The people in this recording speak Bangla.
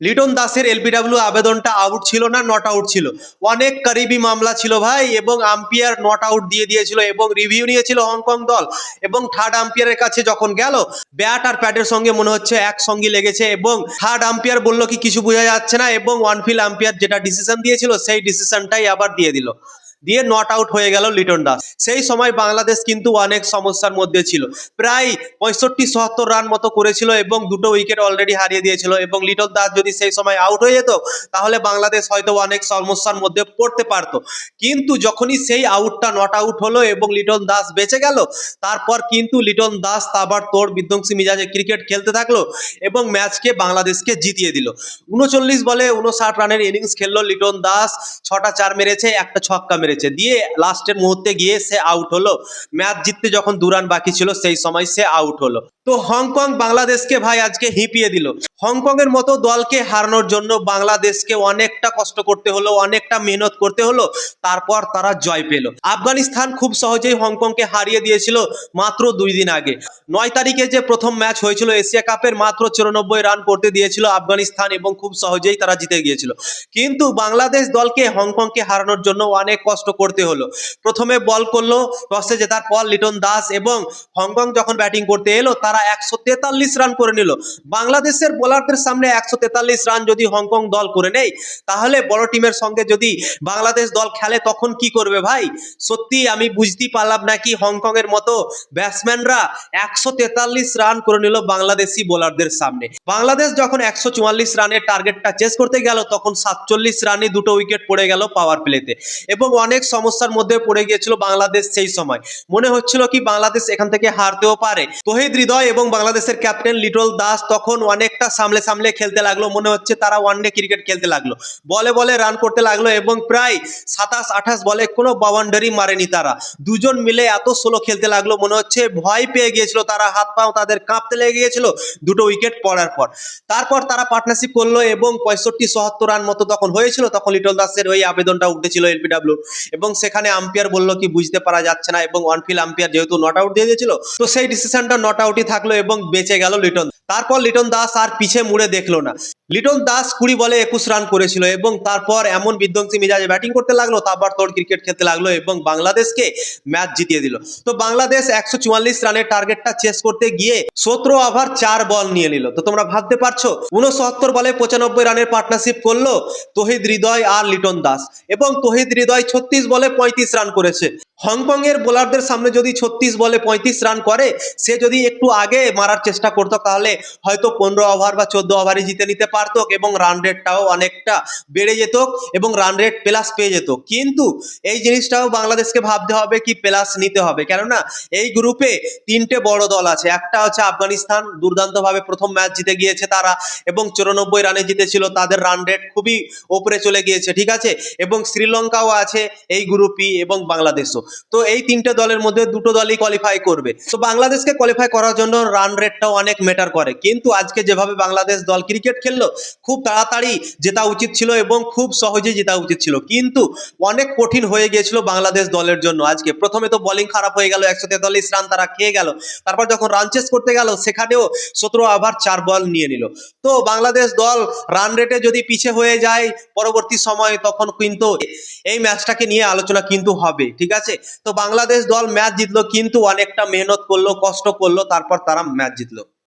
লিটন দাসের এলবিডব্লিউ আবেদনটা আউট ছিল না নট আউট ছিল? অনেক করিবি মামলা ছিল ভাই, এবং আম্পিয়ার নট আউট দিয়ে দিয়েছিল, এবং রিভিউ নিয়েছিল হংকং দল, এবং থার্ড আম্পিয়ারের কাছে যখন গেল ব্যাট আর প্যাডের সঙ্গে মনে হচ্ছে একসঙ্গে লেগেছে, এবং থার্ড আম্পিয়ার বলল কি কিছু বোঝা যাচ্ছে না, এবং ওয়ানফিল আম্পিয়ার যেটা ডিসিশন দিয়েছিল, সেই ডিসিশনটাই আবার দিয়ে দিল। দিয়ে নট আউট হয়ে গেল লিটন দাস। সেই সময় বাংলাদেশ কিন্তু অনেক সমস্যার মধ্যে ছিল। প্রায় পঁয়ষট্টি সত্তর রান মতো করেছিল এবং দুটো উইকেট অলরেডি হারিয়ে দিয়েছিল এবং লিটন দাস যদি সেই সময় আউট হয়ে যেত, তাহলে বাংলাদেশ হয়তো অনেক সমস্যার মধ্যে পড়তে পারতো। কিন্তু যখনই সেই আউটটা নট আউট হলো এবং লিটন দাস বেঁচে গেল, তারপর কিন্তু লিটন দাস আবার তোর বিধ্বংসী মিজাজে ক্রিকেট খেলতে থাকল এবং ম্যাচকে বাংলাদেশকে জিতিয়ে দিল। উনচল্লিশ বলে উনষাট রানের ইনিংস খেললো লিটন দাস, ছটা চার মেরেছে, একটা ছক্কা মেরেছে। দিয়ে লাস্টের মুহূর্তে গিয়ে সে আউট হলো। ম্যাচ জিততে যখন দু রান বাকি ছিল, সেই সময় সে আউট হলো। তো হংকং বাংলাদেশকে ভাই আজকে হিপিয়ে দিল। হংকং এর মতো দলকে হারানোর জন্য বাংলাদেশকে অনেকটা কষ্ট করতে হলো, অনেকটা মেহনত করতে হলো। তারপর তারা জয় পেল। আফগানিস্তান খুব সহজেই হংকংকে হারিয়ে দিয়েছিল মাত্র দুই দিন আগে। নয় তারিখে যে প্রথম ম্যাচ হয়েছিল, এশিয়া কাপের মাত্র চুরানব্বই রান করতে দিয়েছিল আফগানিস্তান এবং খুব সহজেই তারা জিতে গিয়েছিল। কিন্তু বাংলাদেশ দলকে হংকংকে হারানোর জন্য অনেক কষ্ট করতে হলো। প্রথমে বল করল টসে জেতার পর লিটন দাস এবং হংকং যখন ব্যাটিং করতে এলো, তারা একশো তেতাল্লিশ রান করে নিল। বাংলাদেশের বোলারদের সামনে একশো তেতাল্লিশ রান যদি হংকং দল করে নেয়, তাহলে বড় টিমের সঙ্গে যদি বাংলাদেশ দল খেলে, তখন কি করবে ভাই? সত্যি আমি বুঝতেই পারলাম না কি হংকং এর মতো ব্যাটসম্যানরা একশো তেতাল্লিশ রান করে নিল বাংলাদেশি বোলারদের সামনে। বাংলাদেশ যখন একশো চুয়াল্লিশ রানের টার্গেটটা চেস করতে গেল, তখন সাতচল্লিশ রানে দুটো উইকেট পড়ে গেল পাওয়ার প্লেতে এবং অনেক সমস্যার মধ্যে পড়ে গিয়েছিল বাংলাদেশ সেই সময়। মনে হচ্ছিল কি বাংলাদেশ এখান থেকে হারতেও পারে। তহিদ হৃদয় এবং বাংলাদেশের ক্যাপ্টেন লিটল দাস তখন অনেকটা সামলে সামলে খেলতে লাগল। মনে হচ্ছে তারা ওয়ানডে ক্রিকেট খেলতে লাগল। বলে বলে রান করতে লাগল এবং প্রায় সাতাশ, আঠাশ বলে কোনো বাউন্ডারি মারেনি তারা। দুজন মিলে এত স্লো খেলতে লাগল, মনে হচ্ছে ভয় পেয়ে গিয়েছিল তারা। হাত পাও তাদের কাঁপতে লেগে গিয়েছিল দুটো উইকেট পড়ার পর। তারপর তারা পার্টনারশিপ করল এবং পঁয়ষট্টি সত্তর রান মতো তখন হয়েছিল। তখন লিটল দাসের ওই আবেদনটা উঠেছিল এলপিডাব্লিউ এবং সেখানে আম্পিয়ার বলল কি বুঝতে পারা যাচ্ছে না এবং অনফিল আম্পিয়ার যেহেতু নট আউট দিয়ে দিয়েছিল, তো সেই ডিসিশনটা নট আউটই থাকল এবং বেঁচে গেল লিটন তারপর লিটন দাস আর পিছে মুড়ে দেখল না। লিটন দাস কুড়ি বলে একুশ রান করেছিল এবং তারপর এমন বিধ্বংসী মেজাজে ব্যাটিং করতে লাগল, তারপর তোর ক্রিকেট খেলতে লাগল এবং বাংলাদেশকে ম্যাচ জিতিয়ে দিল। তো বাংলাদেশ একশো চুয়াল্লিশ রানের টার্গেটটা চেস করতে গিয়ে সতেরো ওভার চার বল নিয়ে নিল। তো তোমরা ভাবতে পারছ উনসত্তর বলে পঁচানব্বই রানের পার্টনারশিপ করল তহিদ হৃদয় আর লিটন দাস এবং তহিদ হৃদয় ছত্রিশ বলে পঁয়ত্রিশ রান করেছে। হংকং এর বোলারদের সামনে যদি ছত্রিশ বলে পঁয়ত্রিশ রান করে, সে যদি একটু আগে মারার চেষ্টা করতো, তাহলে হয়তো পনেরো ওভার বা চোদ্দ ওভারে জিতে নিতে পারতো এবং রান রেটটাও অনেকটা বেড়ে যেত এবং রান রেট প্লাস পেয়ে যেত। কিন্তু এই জিনিসটাও বাংলাদেশকে ভাবতে হবে কি প্লাস নিতে হবে। কেননা এই গ্রুপে তিনটে বড় দল আছে। একটা হচ্ছে আফগানিস্তান, দুর্দান্তভাবে প্রথম ম্যাচ জিতে গিয়েছে তারা এবং চুরানব্বই রানে জিতেছিল। তাদের রান রেট খুবই ওপরে চলে গিয়েছে, ঠিক আছে? এবং শ্রীলঙ্কাও আছে এই গ্রুপই এবং বাংলাদেশও। তো এই তিনটে দলের মধ্যে দুটো দলই কোয়ালিফাই করবে। তো বাংলাদেশকে কোয়ালিফাই করার জন্য রান রেটটাও অনেক ম্যাটার করে। কিন্তু আজকে যেভাবে বাংলাদেশ দল ক্রিকেট খেললো, খুব তাড়াতাড়ি জেতা উচিত ছিল এবং খুব সহজে জেতা উচিত ছিল। কিন্তু অনেক কঠিন হয়ে গিয়েছিল বাংলাদেশ দলের জন্য আজকে। প্রথমে তো বোলিং খারাপ হয়ে গেল, একশো তেতাল্লিশ রান তারা খেয়ে গেল। তারপর যখন রান চেস করতে গেল, সেখানেও সতেরো ওভার চার বল নিয়ে নিল। তো বাংলাদেশ দল রান রেটে যদি পিছে হয়ে যায়, পরবর্তী সময় তখন কিন্তু এই ম্যাচটাকে নিয়ে আলোচনা কিন্তু হবে, ঠিক আছে? তো বাংলাদেশ দল ম্যাচ জিতলো, কিন্তু অনেকটা মেহনত করল, কষ্ট করল, তারপর তারা ম্যাচ জিতলো।